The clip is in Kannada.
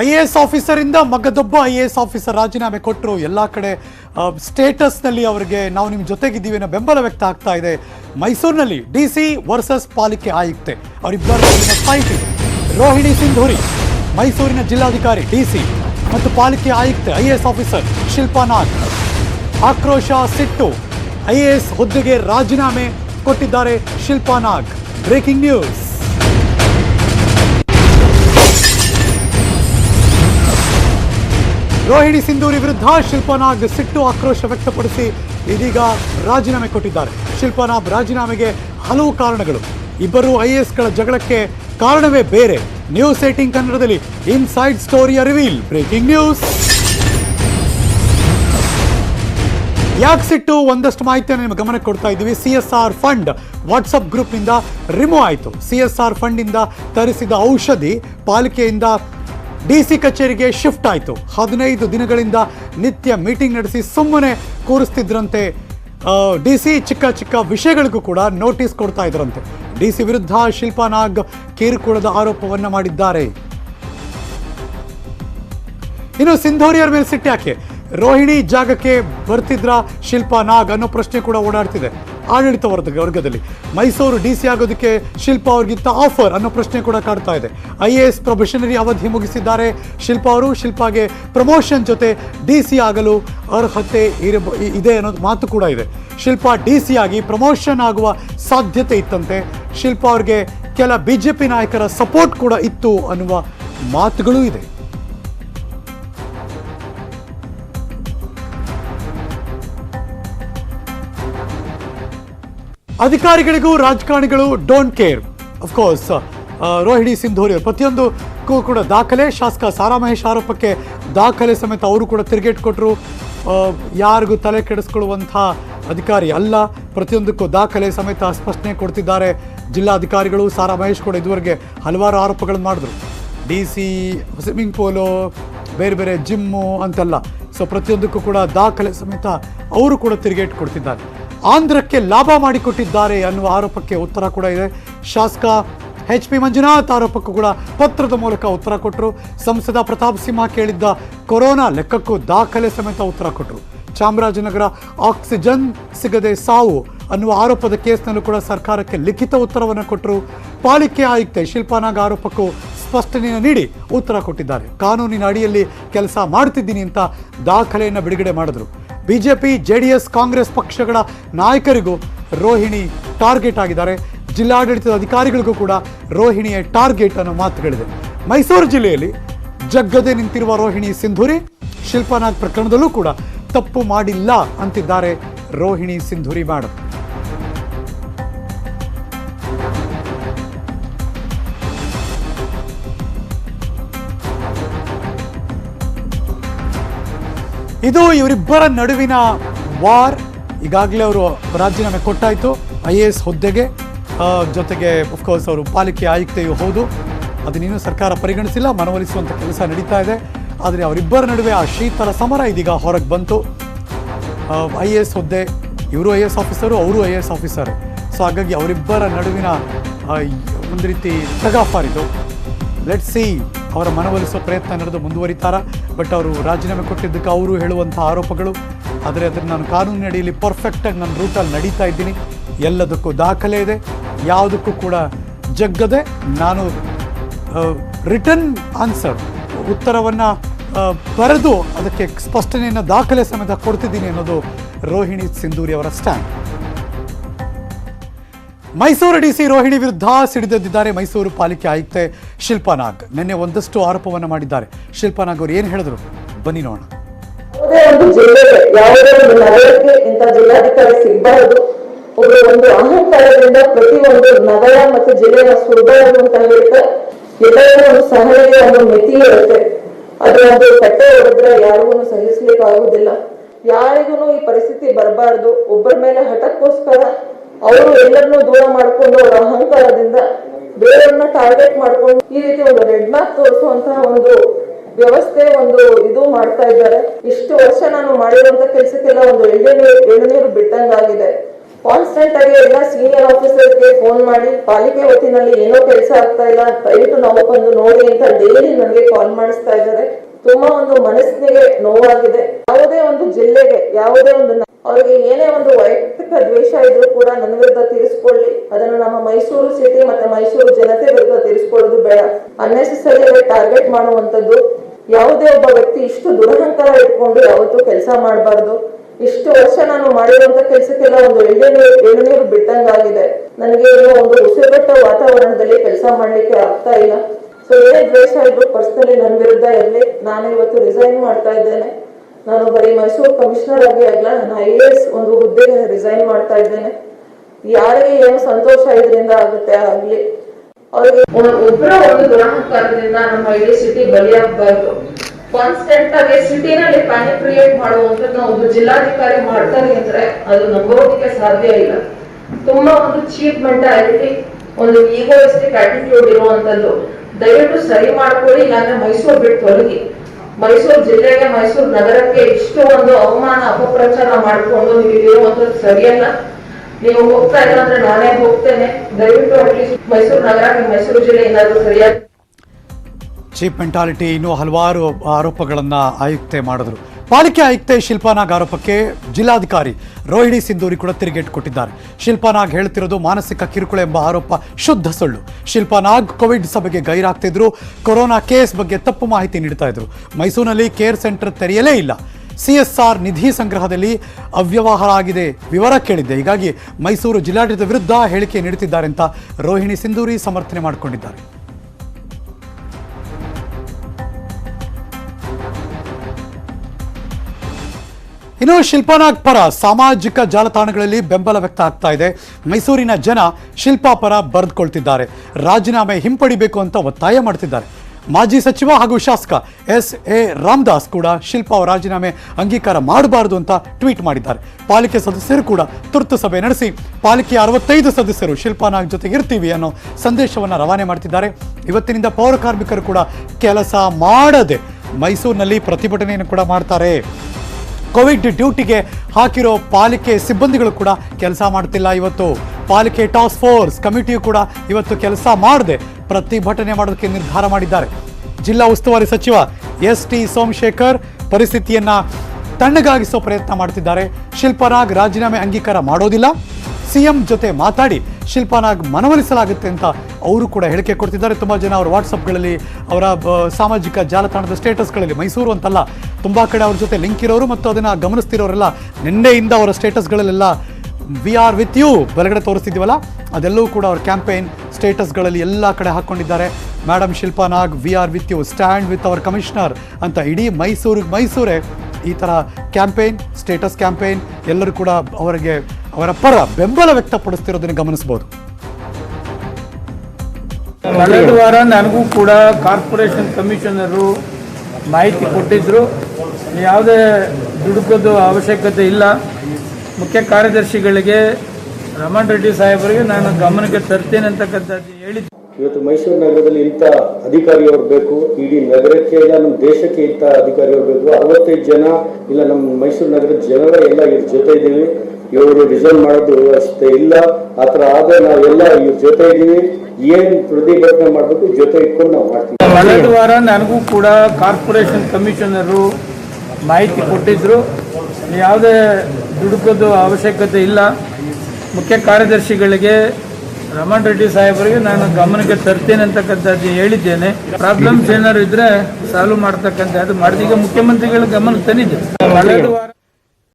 ಐ ಎ ಎಸ್ ಆಫೀಸರಿಂದ ಮಗದೊಬ್ಬ ಐ ಎ ಎಸ್ ಆಫೀಸರ್ ರಾಜೀನಾಮೆ ಕೊಟ್ಟರು ಎಲ್ಲ ಕಡೆ ಸ್ಟೇಟಸ್ನಲ್ಲಿ ಅವರಿಗೆ ನಾವು ನಿಮ್ಮ ಜೊತೆಗಿದ್ದೀವಿ ಅನ್ನೋ ಬೆಂಬಲ ವ್ಯಕ್ತ ಆಗ್ತಾ ಇದೆ. ಮೈಸೂರಿನಲ್ಲಿ ಡಿ ಸಿ ವರ್ಸಸ್ ಪಾಲಿಕೆ ಆಯುಕ್ತೆ. ಅವರಿಬ್ಬರು ಸಾಹಿತಿ ರೋಹಿಣಿ ಸಿಂಧೂರಿ, ಮೈಸೂರಿನ ಜಿಲ್ಲಾಧಿಕಾರಿ ಡಿ ಸಿ ಮತ್ತು ಪಾಲಿಕೆ ಆಯುಕ್ತೆ I A S officer Shilpa Nag ಆಕ್ರೋಶ ಸಿಟ್ಟು. ಐ ಎ ಎಸ್ ಹುದ್ದೆಗೆ ರಾಜೀನಾಮೆ ಕೊಟ್ಟಿದ್ದಾರೆ ಶಿಲ್ಪಾ ನಾಗ್ ಬ್ರೇಕಿಂಗ್ ನ್ಯೂಸ್. ರೋಹಿಣಿ ಸಿಂಧೂರಿ ವಿರುದ್ಧ ಶಿಲ್ಪನಾಗ್ ಸಿಟ್ಟು ಆಕ್ರೋಶ ವ್ಯಕ್ತಪಡಿಸಿ ಇದೀಗ ರಾಜೀನಾಮೆ ಕೊಟ್ಟಿದ್ದಾರೆ. ಶಿಲ್ಪನಾಗ್ ರಾಜೀನಾಮೆಗೆ ಹಲವು ಕಾರಣಗಳು. ಇಬ್ಬರು ಐ ಗಳ ಜಗಳಕ್ಕೆ ಕಾರಣವೇ ಬೇರೆ. ನ್ಯೂಸ್ ಏಟಿಂಗ್ ಕನ್ನಡದಲ್ಲಿ ಇನ್ಸೈಡ್ ಸ್ಟೋರಿಯ ರಿವೀಲ್ ಬ್ರೇಕಿಂಗ್ ನ್ಯೂಸ್. ಯಾಕೆ ಸಿಟ್ಟು? ಒಂದಷ್ಟು ಮಾಹಿತಿಯನ್ನು ನಿಮ್ಮ ಗಮನಕ್ಕೆ ಕೊಡ್ತಾ ಇದ್ದೀವಿ. C S R fund WhatsApp ಗ್ರೂಪ್ನಿಂದ remove ಆಯಿತು. ಸಿ ಎಸ್ ಆರ್ ಫಂಡಿಂದ ತರಿಸಿದ ಔಷಧಿ ಪಾಲಿಕೆಯಿಂದ ಡಿ ಸಿ ಕಚೇರಿಗೆ ಶಿಫ್ಟ್ ಆಯಿತು. ಹದಿನೈದು ದಿನಗಳಿಂದ ನಿತ್ಯ ಮೀಟಿಂಗ್ ನಡೆಸಿ ಸುಮ್ಮನೆ ಕೂರಿಸ್ತಿದ್ರಂತೆ ಡಿ ಸಿ ಚಿಕ್ಕ ಚಿಕ್ಕ ವಿಷಯಗಳಿಗೂ ಕೂಡ ನೋಟಿಸ್ ಕೊಡ್ತಾ ಇದ್ರಂತೆ. ಡಿ ಸಿ ವಿರುದ್ಧ ಶಿಲ್ಪಾ ನಾಗ್ ಕಿರುಕುಳದ ಆರೋಪವನ್ನು ಮಾಡಿದ್ದಾರೆ. ಇನ್ನು ಸಿಂಧೋರಿಯರ್ ಮೇಲೆ ಸಿಟ್ಟು ಯಾಕೆ ರೋಹಿಣಿ ಜಾಗಕ್ಕೆ ಬರ್ತಿದ್ರ ಶಿಲ್ಪಾ ನಾಗ್ ಅನ್ನೋ ಪ್ರಶ್ನೆ ಕೂಡ ಓಡಾಡ್ತಿದೆ. ಆಡಳಿತ ವರ್ಗ ವರ್ಗದಲ್ಲಿ. ಮೈಸೂರು ಡಿ ಸಿ ಆಗೋದಕ್ಕೆ ಶಿಲ್ಪಾ ಅವ್ರಿಗಿಂತ ಆಫರ್ ಅನ್ನೋ ಪ್ರಶ್ನೆ ಕೂಡ ಕಾಡ್ತಾ ಇದೆ. ಐ ಎ ಎಸ್ ಪ್ರೊಬೆಷನರಿ ಅವಧಿ ಮುಗಿಸಿದ್ದಾರೆ. ಶಿಲ್ಪಾ ಅವರು ಶಿಲ್ಪಾಗೆ ಪ್ರಮೋಷನ್ ಜೊತೆ ಡಿ ಸಿ ಆಗಲು ಅರ್ಹತೆ ಇರಬ ಇದೆ ಅನ್ನೋದು ಮಾತು ಕೂಡ ಇದೆ. ಶಿಲ್ಪಾ ಡಿ ಸಿ ಆಗಿ ಪ್ರಮೋಷನ್ ಆಗುವ ಸಾಧ್ಯತೆ ಇತ್ತಂತೆ. ಶಿಲ್ಪಾ ಅವ್ರಿಗೆ ಕೆಲ ಬಿ ಜೆ ಪಿ ನಾಯಕರ ಸಪೋರ್ಟ್ ಕೂಡ ಇತ್ತು ಅನ್ನುವ ಮಾತುಗಳೂ ಇದೆ. ಅಧಿಕಾರಿಗಳಿಗೂ, ರಾಜಕಾರಣಿಗಳು don't care of course Rohini Sindhuri ಪ್ರತಿಯೊಂದು ಕೂಡ ದಾಖಲೆ, ಶಾಸಕ ಸಾರಾ ಮಹೇಶ್ ಆರೋಪಕ್ಕೆ ದಾಖಲೆ ಸಮೇತ ಅವರು ಕೂಡ ತಿರುಗೇಟ್ ಕೊಟ್ಟರು ಯಾರಿಗೂ ತಲೆ ಕೆಡಿಸ್ಕೊಳ್ಳುವಂಥ ಅಧಿಕಾರಿ ಅಲ್ಲ. ಪ್ರತಿಯೊಂದಕ್ಕೂ ದಾಖಲೆ ಸಮೇತ ಸ್ಪಷ್ಟನೆ ಕೊಡ್ತಿದ್ದಾರೆ. ಜಿಲ್ಲಾಧಿಕಾರಿಗಳು ಸಾರಾ ಮಹೇಶ್ ಕೂಡ ಇದುವರೆಗೆ ಹಲವಾರು ಆರೋಪಗಳನ್ನು ಮಾಡಿದ್ರು. ಡಿ ಸಿ ಸ್ವಿಮ್ಮಿಂಗ್ ಪೂಲು ಬೇರೆ ಬೇರೆ ಜಿಮ್ಮು ಅಂತೆಲ್ಲ. ಸೊ ಪ್ರತಿಯೊಂದಕ್ಕೂ ಕೂಡ ದಾಖಲೆ ಸಮೇತ ಅವರು ಕೂಡ ತಿರುಗೇಟ್ ಕೊಡ್ತಿದ್ದಾರೆ. ಆಂಧ್ರಕ್ಕೆ ಲಾಭ ಮಾಡಿಕೊಟ್ಟಿದ್ದಾರೆ ಅನ್ನುವ ಆರೋಪಕ್ಕೆ ಉತ್ತರ ಕೂಡ ಇದೆ. ಶಾಸಕ ಎಚ್ ಪಿ ಮಂಜುನಾಥ್ ಆರೋಪಕ್ಕೂ ಕೂಡ ಪತ್ರದ ಮೂಲಕ ಉತ್ತರ ಕೊಟ್ಟರು. ಸಂಸದ ಪ್ರತಾಪ್ ಸಿಂಹ ಕೇಳಿದ್ದ ಕೊರೋನಾ ಲೆಕ್ಕಕ್ಕೂ ದಾಖಲೆ ಸಮೇತ ಉತ್ತರ ಕೊಟ್ಟರು. ಚಾಮರಾಜನಗರ ಆಕ್ಸಿಜನ್ ಸಿಗದೆ ಸಾವು ಅನ್ನುವ ಆರೋಪದ ಕೇಸ್ನಲ್ಲೂ ಕೂಡ ಸರ್ಕಾರಕ್ಕೆ ಲಿಖಿತ ಉತ್ತರವನ್ನು ಕೊಟ್ಟರು. ಪಾಲಿಕೆ ಆಯುಕ್ತೆ ಶಿಲ್ಪಾನಾಗ ಆರೋಪಕ್ಕೂ ಸ್ಪಷ್ಟನೆಯನ್ನು ನೀಡಿ ಉತ್ತರ ಕೊಟ್ಟಿದ್ದಾರೆ. ಕಾನೂನಿನ ಅಡಿಯಲ್ಲಿ ಕೆಲಸ ಮಾಡ್ತಿದ್ದೀನಿ ಅಂತ ದಾಖಲೆಯನ್ನು ಬಿಡುಗಡೆ ಮಾಡಿದ್ರು. B J P J D S Congress ಪಕ್ಷಗಳ ನಾಯಕರಿಗೂ ರೋಹಿಣಿ ಟಾರ್ಗೆಟ್ ಆಗಿದ್ದಾರೆ. ಜಿಲ್ಲಾಡಳಿತದ ಅಧಿಕಾರಿಗಳಿಗೂ ಕೂಡ ರೋಹಿಣಿಯ ಟಾರ್ಗೆಟ್ ಅನ್ನೋ ಮಾತುಗಳಿದೆ ಮೈಸೂರು ಜಿಲ್ಲೆಯಲ್ಲಿ ಜಗ್ಗದೆ ನಿಂತಿರುವ ರೋಹಿಣಿ ಸಿಂಧೂರಿ ಶಿಲ್ಪಾನಾಗ್ ಪ್ರಕರಣದಲ್ಲೂ ಕೂಡ ತಪ್ಪು ಮಾಡಿಲ್ಲ ಅಂತಿದ್ದಾರೆ ರೋಹಿಣಿ ಸಿಂಧೂರಿ ಮೇಡಮ್ ಇದು ಇವರಿಬ್ಬರ ನಡುವಿನ ವಾರ್. ಈಗಾಗಲೇ ಅವರು ರಾಜೀನಾಮೆ ಕೊಟ್ಟಾಯಿತು. ಐ ಎ ಎಸ್ ಹುದ್ದೆಗೆ ಜೊತೆಗೆ ಅಫ್ಕೋರ್ಸ್ ಅವರು ಪಾಲಿಕೆ ಆಯುಕ್ತೆಯೂ ಹೌದು. ಅದನ್ನೇನು ಸರ್ಕಾರ ಪರಿಗಣಿಸಿಲ್ಲ ಮನವೊಲಿಸುವಂಥ ಕೆಲಸ ನಡೀತಾ ಇದೆ. ಆದರೆ ಅವರಿಬ್ಬರ ನಡುವೆ ಆ ಶೀತಲ ಸಮರ ಇದೀಗ ಹೊರಗೆ ಬಂತು. ಐ ಎ ಎಸ್ ಹುದ್ದೆ, ಇವರು ಐ ಎ ಎಸ್ ಆಫೀಸರು, ಅವರು I A S officer. So ಹಾಗಾಗಿ ಅವರಿಬ್ಬರ ನಡುವಿನ ಒಂದು ರೀತಿ ತಗಾಫಾರಿದು ಲೆಟ್ ಸಿ ಅವರ ಮನವೊಲಿಸುವ ಪ್ರಯತ್ನ ನಡೆದು ಮುಂದುವರಿತಾರ? ಬಟ್ ಅವರು ರಾಜೀನಾಮೆ ಕೊಟ್ಟಿದ್ದಕ್ಕೆ ಅವರು ಹೇಳುವಂಥ ಆರೋಪಗಳು? ಆದರೆ ಅದನ್ನು ನಾನು ಕಾನೂನಿನ ಅಡಿಯಲ್ಲಿ ಪರ್ಫೆಕ್ಟಾಗಿ ನನ್ನ ರೂಟಲ್ಲಿ ನಡೀತಾ ಇದ್ದೀನಿ. ಎಲ್ಲದಕ್ಕೂ ದಾಖಲೆ ಇದೆ. ಯಾವುದಕ್ಕೂ ಕೂಡ ಜಗ್ಗದೆ ನಾನು ರಿಟರ್ನ್ ಆನ್ಸರ್ ಉತ್ತರವನ್ನು ಬರೆದು ಅದಕ್ಕೆ ಸ್ಪಷ್ಟನೆಯನ್ನು ದಾಖಲೆ ಸಮೇತ ಕೊಡ್ತಿದ್ದೀನಿ ಅನ್ನೋದು ರೋಹಿಣಿ ಸಿಂಧೂರಿ ಅವರ ಸ್ಟ್ಯಾಂಡ್ ಮೈಸೂರು ಡಿಸಿ ರೋಹಿಣಿ ವಿರುದ್ಧ ಸಿಡಿದೆದ್ದಿದ್ದಾರೆ ಮೈಸೂರು ಪಾಲಿಕೆ ಆಯುಕ್ತೆ ಶಿಲ್ಪಾ ನಾಗ್. ನಿನ್ನೆ ಒಂದಷ್ಟು ಆರೋಪವನ್ನು ಮಾಡಿದ್ದಾರೆ. ಶಿಲ್ಪಾ ನಾಗ್ ಅವರು ಏನು ಹೇಳಿದ್ರು? ಬನ್ನಿ ನೋಡೋಣ. ಒಂದು ಜಿಲ್ಲೆಗೆ, ಯಾವುದೇ ನಗರಕ್ಕೆ ಇಂಥ ಜಿಲ್ಲಾಧಿಕಾರಿ ಸಿಗಬಾರದು. ಒಬ್ಬರು ಒಂದು ಅಹಂಕಾರದಿಂದ ಪ್ರತಿ ಒಂದು ನಗರ ಮತ್ತು ಜಿಲ್ಲೆಯ ಸುಡಬಾರದು ಅಂತ ಹೇಳ್ತಾ ಎಲ್ಲರಿಗೂ ಒಂದು ಸಹನೆಗೆ ಒಂದು ಮಿತಿ ಇರುತ್ತೆ. ಅದು ಒಂದು ಕಟ್ಟೆ ಹೊಡೆದ್ರೆ ಯಾರಿಗೂ ಸಹಿಸ್ಲಿಕ್ಕೆ ಆಗುದಿಲ್ಲ ಯಾರಿಗೂ ಈ ಪರಿಸ್ಥಿತಿ ಬರಬಾರ್ದು. ಒಬ್ಬರ ಮೇಲೆ ಹಠಕ್ಕೋಸ್ಕರ ಅವರು ಎಲ್ಲರನ್ನೂ ದೂರ ಮಾಡ್ಕೊಂಡು ಅವರ ಅಹಂಕಾರದಿಂದ ಬೇರೆಯವ್ರನ್ನ ಟಾರ್ಗೆಟ್ ಮಾಡ್ಕೊಂಡು ಈ ರೀತಿ ಒಂದು ರೆಡ್ ಮ್ಯಾಪ್ ತೋರಿಸುವಂತಹ ಒಂದು ವ್ಯವಸ್ಥೆ, ಒಂದು ಇದು ಮಾಡ್ತಾ ಇದ್ದಾರೆ. ಇಷ್ಟು ವರ್ಷ ನಾನು ಮಾಡಿರುವಂತ ಕೆಲಸಕ್ಕೆಲ್ಲ ಒಂದು ಎಳ್ಳೆನೀರು ಎಳ್ನೀರು ಬಿಟ್ಟಂಗಾಗಿದೆ. ಕಾನ್ಸ್ಟೆಂಟ್ ಆಗಿ ಎಲ್ಲ ಸೀನಿಯರ್ ಆಫೀಸರ್ಗೆ ಫೋನ್ ಮಾಡಿ, ಪಾಲಿಕೆ ಹೊತ್ತಿನಲ್ಲಿ ಏನೋ ಕೆಲಸ ಆಗ್ತಾ ಇಲ್ಲ, ದಯವಿಟ್ಟು ನಾವು ಬಂದು ನೋಡಿ ಅಂತ ಡೈಲಿ ನನಗೆ ಕಾಲ್ ಮಾಡಿಸ್ತಾ ಇದ್ದಾರೆ. ತುಂಬಾ ಒಂದು ಮನಸ್ಸಿಗೆ ನೋವಾಗಿದೆ. ಯಾವುದೇ ಒಂದು ಜಿಲ್ಲೆಗೆ, ಯಾವುದೇ ಒಂದು ಅವರಿಗೆ ಏನೇ ಒಂದು ವೈಯಕ್ತಿಕ ದ್ವೇಷ ಇದ್ರೂ ಕೂಡ ನನ್ನ ವಿರುದ್ಧ ತೀರಿಸ್ಕೊಳ್ಳಿ. ಅದನ್ನು ನಮ್ಮ ಮೈಸೂರು ಸಿಟಿ ಮತ್ತೆ ಮೈಸೂರು ಜನತೆ ವಿರುದ್ಧ ತೀರಿಸ್ಕೊಳ್ಳೋದು ಬೇಡ. ಅನ್ನೆಸೆಸರಿ ಟಾರ್ಗೆಟ್ ಮಾಡುವಂತದ್ದು ಯಾವುದೇ ಒಬ್ಬ ವ್ಯಕ್ತಿ ಇಷ್ಟು ದುರಹಂಕಾರ ಇಟ್ಕೊಂಡು ಯಾವತ್ತೂ ಕೆಲಸ ಮಾಡಬಾರ್ದು. ಇಷ್ಟು ವರ್ಷ ನಾನು ಮಾಡಿರುವಂತ ಕೆಲಸಕ್ಕೆಲ್ಲ ಒಂದು ಎಳ್ಳೆನೀರು ಎಳ್ನೀರು ಬಿಟ್ಟಂಗಾಗಿದೆ. ನನಗೆ ಒಂದು ಉಸಿರುಗಟ್ಟ ವಾತಾವರಣದಲ್ಲಿ ಕೆಲಸ ಮಾಡ್ಲಿಕ್ಕೆ ಆಗ್ತಾ ಇಲ್ಲ. ಸೊ ಏನೇ ದ್ವೇಷ ಇದ್ರು ಪರ್ಸನಲಿ ನನ್ನ ವಿರುದ್ಧ ಇರಲಿ. ನಾನು ಇವತ್ತು ರಿಸೈನ್ ಮಾಡ್ತಾ ಇದ್ದೇನೆ. ನಾನು ಬರೀ ಮೈಸೂರು ಕಮಿಷನರ್ ಆಗಿ ಆಗಲ್ಲ ನಾನು ಐ ಎ ಎಸ್ ಒಂದು ಹುದ್ದೆಗೆ ರಿಸೈನ್ ಮಾಡ್ತಾ ಇದ್ದೇನೆ. ಯಾರಿಗೆ ಏನು ಸಂತೋಷ ಇದರಿಂದ ಆಗುತ್ತೆ, ಆಗ್ಲಿ. ಅವ್ರಿಗೆ ಒಬ್ಬರ ಒಂದು ದುರಹಂಕಾರದಿಂದ ನಮ್ಮ ಇಡೀ ಸಿಟಿ ಬಲಿಯಾಗಬಾರ್ದು. ಕಾನ್ಸ್ಟೆಂಟ್ ಆಗಿ ಸಿಟಿನಲ್ಲಿ ಪ್ಯಾನಿಕ್ ಕ್ರಿಯೇಟ್ ಮಾಡುವಂತದ್ದು ಒಬ್ಬ ಜಿಲ್ಲಾಧಿಕಾರಿ ಮಾಡ್ತಾರೆ ಅಂದ್ರೆ ಅದು ನಂಬೋದಕ್ಕೆ ಸಾಧ್ಯ ಇಲ್ಲ. ತುಂಬಾ ಒಂದು ಚೀಪ್ ಮೆಂಟಾಲಿಟಿ ಒಂದು ಈಗೋಯಿಸ್ಟಿಕ್ ಆಟಿಟ್ಯೂಡ್ ಇರುವಂತದ್ದು ದಯವಿಟ್ಟು ಸರಿ ಮಾಡ್ಕೊಳ್ಳಿ, ಇಲ್ಲಾಂದ್ರೆ ಮೈಸೂರು ಬಿಟ್ಟು ತೊಲಗಿ ಮೈಸೂರು ಜಿಲ್ಲೆಗೆ, ಮೈಸೂರು ನಗರಕ್ಕೆ ಇಷ್ಟು ಒಂದು ಅವಮಾನ, ಅಪಪ್ರಚಾರ ಮಾಡಿಕೊಂಡು ನೀವು ಸರಿಯಲ್ಲ. ನೀವು ಹೋಗ್ತಾ ಇಲ್ಲ ಅಂದ್ರೆ ನಾನೇ ಹೋಗ್ತೇನೆ. ದಯವಿಟ್ಟು ಅಟ್ಲೀಸ್ಟ್ ಮೈಸೂರು ನಗರ ಮೈಸೂರು ಜಿಲ್ಲೆ ಏನಾದ್ರು ಸರಿಯಾಗಿ ಚೀಪ್ ಮೆಂಟಾಲಿಟಿ ಇನ್ನೂ ಹಲವಾರು ಆರೋಪಗಳನ್ನು ಆಯುಕ್ತೆ ಮಾಡಿದ್ರು. ಪಾಲಿಕೆ ಆಯುಕ್ತೆ ಶಿಲ್ಪಾನಾಗ್ ಆರೋಪಕ್ಕೆ ಜಿಲ್ಲಾಧಿಕಾರಿ ರೋಹಿಣಿ ಸಿಂಧೂರಿ ಕೂಡ ತಿರುಗೇಟು ಕೊಟ್ಟಿದ್ದಾರೆ. ಶಿಲ್ಪಾನಾಗ್ ಹೇಳ್ತಿರೋದು ಮಾನಸಿಕ ಕಿರುಕುಳ ಎಂಬ ಆರೋಪ ಶುದ್ಧ ಸುಳ್ಳು. ಶಿಲ್ಪಾನಾಗ್ ಕೋವಿಡ್ ಸಭೆಗೆ ಗೈರಾಗ್ತಿದ್ರು, ಕೊರೋನಾ ಕೇಸ್ ಬಗ್ಗೆ ತಪ್ಪು ಮಾಹಿತಿ ನೀಡ್ತಾ ಇದ್ರು. ಮೈಸೂರಿನಲ್ಲಿ ಕೇರ್ ಸೆಂಟರ್ ತೆರೆಯಲೇ ಇಲ್ಲ. ಸಿಎಸ್ಆರ್ ನಿಧಿ ಸಂಗ್ರಹದಲ್ಲಿ ಅವ್ಯವಹಾರ ಆಗಿದೆ ವಿವರ ಕೇಳಿದ್ದೆ. ಹೀಗಾಗಿ ಮೈಸೂರು ಜಿಲ್ಲಾಡಳಿತ ವಿರುದ್ಧ ಹೇಳಿಕೆ ನೀಡುತ್ತಿದ್ದಾರೆ ಅಂತ ರೋಹಿಣಿ ಸಿಂಧೂರಿ ಸಮರ್ಥನೆ ಮಾಡಿಕೊಂಡಿದ್ದಾರೆ. ಇನ್ನು ಶಿಲ್ಪಾನಾಗ್ ಪರ ಸಾಮಾಜಿಕ ಜಾಲತಾಣಗಳಲ್ಲಿ ಬೆಂಬಲ ವ್ಯಕ್ತ ಆಗ್ತಾ ಇದೆ. ಮೈಸೂರಿನ ಜನ ಶಿಲ್ಪಾ ಪರ ಬರೆದುಕೊಳ್ತಿದ್ದಾರೆ. ರಾಜೀನಾಮೆ ಹಿಂಪಡಿಬೇಕು ಅಂತ ಒತ್ತಾಯ ಮಾಡ್ತಿದ್ದಾರೆ. ಮಾಜಿ ಸಚಿವ ಹಾಗೂ ಶಾಸಕ ಎಸ್ ಎ ರಾಮದಾಸ್ ಕೂಡ ಶಿಲ್ಪಾ ಅವರ ರಾಜೀನಾಮೆ ಅಂಗೀಕಾರ ಮಾಡಬಾರದು ಅಂತ ಟ್ವೀಟ್ ಮಾಡಿದ್ದಾರೆ. ಪಾಲಿಕೆ ಸದಸ್ಯರು ಕೂಡ ತುರ್ತು ಸಭೆ ನಡೆಸಿ ಪಾಲಿಕೆಯ ಅರವತ್ತೈದು ಸದಸ್ಯರು ಶಿಲ್ಪಾನಾಗ್ ಜೊತೆಗೆ ಇರ್ತೀವಿ ಅನ್ನೋ ಸಂದೇಶವನ್ನು ರವಾನೆ ಮಾಡ್ತಿದ್ದಾರೆ. ಇವತ್ತಿನಿಂದ ಪೌರ ಕಾರ್ಮಿಕರು ಕೂಡ ಕೆಲಸ ಮಾಡದೆ ಮೈಸೂರಿನಲ್ಲಿ ಪ್ರತಿಭಟನೆಯನ್ನು ಕೂಡ ಮಾಡ್ತಾರೆ. ಕೋವಿಡ್ ಡ್ಯೂಟಿಗೆ ಹಾಕಿರೋ ಪಾಲಿಕೆ ಸಿಬ್ಬಂದಿಗಳು ಕೂಡ ಕೆಲಸ ಮಾಡ್ತಿಲ್ಲ ಇವತ್ತು. ಪಾಲಿಕೆ ಟಾಸ್ಕ್ ಫೋರ್ಸ್ ಕಮಿಟಿಯು ಕೂಡ ಇವತ್ತು ಕೆಲಸ ಮಾಡದೆ. ಪ್ರತಿಭಟನೆ ಮಾಡೋದಕ್ಕೆ ನಿರ್ಧಾರ ಮಾಡಿದ್ದಾರೆ. ಜಿಲ್ಲಾ ಉಸ್ತುವಾರಿ ಸಚಿವ ಎಸ್ ಟಿ ಸೋಮಶೇಖರ್ ಪರಿಸ್ಥಿತಿಯನ್ನು ತಣ್ಣಗಾಗಿಸೋ ಪ್ರಯತ್ನ ಮಾಡ್ತಿದ್ದಾರೆ. ಶಿಲ್ಪರಾಗ್ ರಾಜೀನಾಮೆ ಅಂಗೀಕಾರ ಮಾಡೋದಿಲ್ಲ. ಸಿಎಂ ಜೊತೆ ಮಾತಾಡಿ ಶಿಲ್ಪಾನಾಗ್ ಮನವೊಲಿಸಲಾಗುತ್ತೆ ಅಂತ ಅವರು ಕೂಡ ಹೇಳಿಕೆ ಕೊಡ್ತಿದ್ದಾರೆ. ತುಂಬ ಜನ ಅವರ ವಾಟ್ಸಪ್ಗಳಲ್ಲಿ, ಅವರ ಸಾಮಾಜಿಕ ಜಾಲತಾಣದ ಸ್ಟೇಟಸ್ಗಳಲ್ಲಿ, ಮೈಸೂರು ಅಂತಲ್ಲ, ತುಂಬ ಕಡೆ ಅವ್ರ ಜೊತೆ ಲಿಂಕ್ ಇರೋರು ಮತ್ತು ಅದನ್ನು ಗಮನಿಸ್ತಿರೋರೆಲ್ಲ ನಿನ್ನೆಯಿಂದ ಅವರ ಸ್ಟೇಟಸ್ಗಳಲ್ಲೆಲ್ಲ ವಿ ಆರ್ ವಿತ್ ಯು ಬಲಗಡೆ ತೋರಿಸ್ತಿದ್ದೀವಲ್ಲ, ಅದೆಲ್ಲವೂ ಕೂಡ ಅವ್ರ ಕ್ಯಾಂಪೇನ್ ಸ್ಟೇಟಸ್ಗಳಲ್ಲಿ ಎಲ್ಲ ಕಡೆ ಹಾಕ್ಕೊಂಡಿದ್ದಾರೆ madam Shilpa Nag we are with you stand with our commissioner ಅಂತ ಇಡೀ ಮೈಸೂರಿಗೆ ಮೈಸೂರೇ ಈ ಥರ ಕ್ಯಾಂಪೇನ್, ಸ್ಟೇಟಸ್ ಕ್ಯಾಂಪೇನ್ ಎಲ್ಲರೂ ಕೂಡ ಅವರಿಗೆ ಅವರ ಪರ ಬೆಂಬಲ ವ್ಯಕ್ತಪಡಿಸ್ತಿರೋದನ್ನು ಗಮನಿಸಬಹುದು ಕಳೆದ ವಾರ ನನಗೂ ಕೂಡ ಕಾರ್ಪೊರೇಷನ್ ಕಮಿಷನರು ಮಾಹಿತಿ ಕೊಟ್ಟಿದ್ದರು ಯಾವುದೇ ದುಡುಕೋದು ಅವಶ್ಯಕತೆ ಇಲ್ಲ. ಮುಖ್ಯ ಕಾರ್ಯದರ್ಶಿಗಳಿಗೆ ರಮಣ್ ರೆಡ್ಡಿ ಸಾಹೇಬರಿಗೆ ನಾನು ಗಮನಕ್ಕೆ ತರ್ತೇನೆ ಅಂತಕ್ಕಂಥದ್ದು ಹೇಳಿದ್ದೆ. ಇವತ್ತು ಮೈಸೂರು ನಗರದಲ್ಲಿ ಇಂಥ ಅಧಿಕಾರಿಯವರು ಬೇಕು, ಇಡೀ ನಗರಕ್ಕೆ ಇಲ್ಲ, ನಮ್ಮ ದೇಶಕ್ಕೆ ಇಂಥ ಅಧಿಕಾರಿಯವರು ಬೇಕು. ಅರವತ್ತೈದು ಜನ, ಇಲ್ಲ, ನಮ್ಮ ಮೈಸೂರು ನಗರದ ಜನರ ಎಲ್ಲ ಇವ್ರ ಜೊತೆ ಇದ್ದೀವಿ. ಇವರು ರಿಸರ್ವ್ ಮಾಡೋದು ವ್ಯವಸ್ಥೆ ಇಲ್ಲ. ಆ ಥರ ಆದರೆ ನಾವೆಲ್ಲ ಇವ್ರ ಜೊತೆ ಇದ್ದೀವಿ. ಏನು ಪ್ರತಿಭಟನೆ ಮಾಡಬೇಕು, ಜೊತೆ ಇಟ್ಕೊಂಡು ನಾವು ಮಾಡ್ತೀವಿ. ಕಳೆದ ವಾರ ನನಗೂ ಕೂಡ ಕಾರ್ಪೊರೇಷನ್ ಕಮಿಷನರು ಮಾಹಿತಿ ಕೊಟ್ಟಿದ್ದರು ಯಾವುದೇ ದುಡುಕೋದು ಅವಶ್ಯಕತೆ ಇಲ್ಲ. ಮುಖ್ಯ ಕಾರ್ಯದರ್ಶಿಗಳಿಗೆ ರಮಣ್ ರೆಡ್ಡಿ ಸಾಹೇಬರಿಗೆ ನಾನು ಗಮನಕ್ಕೆ ತರ್ತೇನೆ ಅಂತಕ್ಕಂಥದ್ದು ಹೇಳಿದ್ದೇನೆ. ಪ್ರಾಬ್ಲಮ್ಸ್ ಏನಾದ್ರು ಇದ್ರೆ ಸಾಲ್ವ್ ಮಾಡ್ತಕ್ಕಂಥ ಅದು ಮಾಡಿದೀಗ ಮುಖ್ಯಮಂತ್ರಿಗಳ ಗಮನ ವಾರ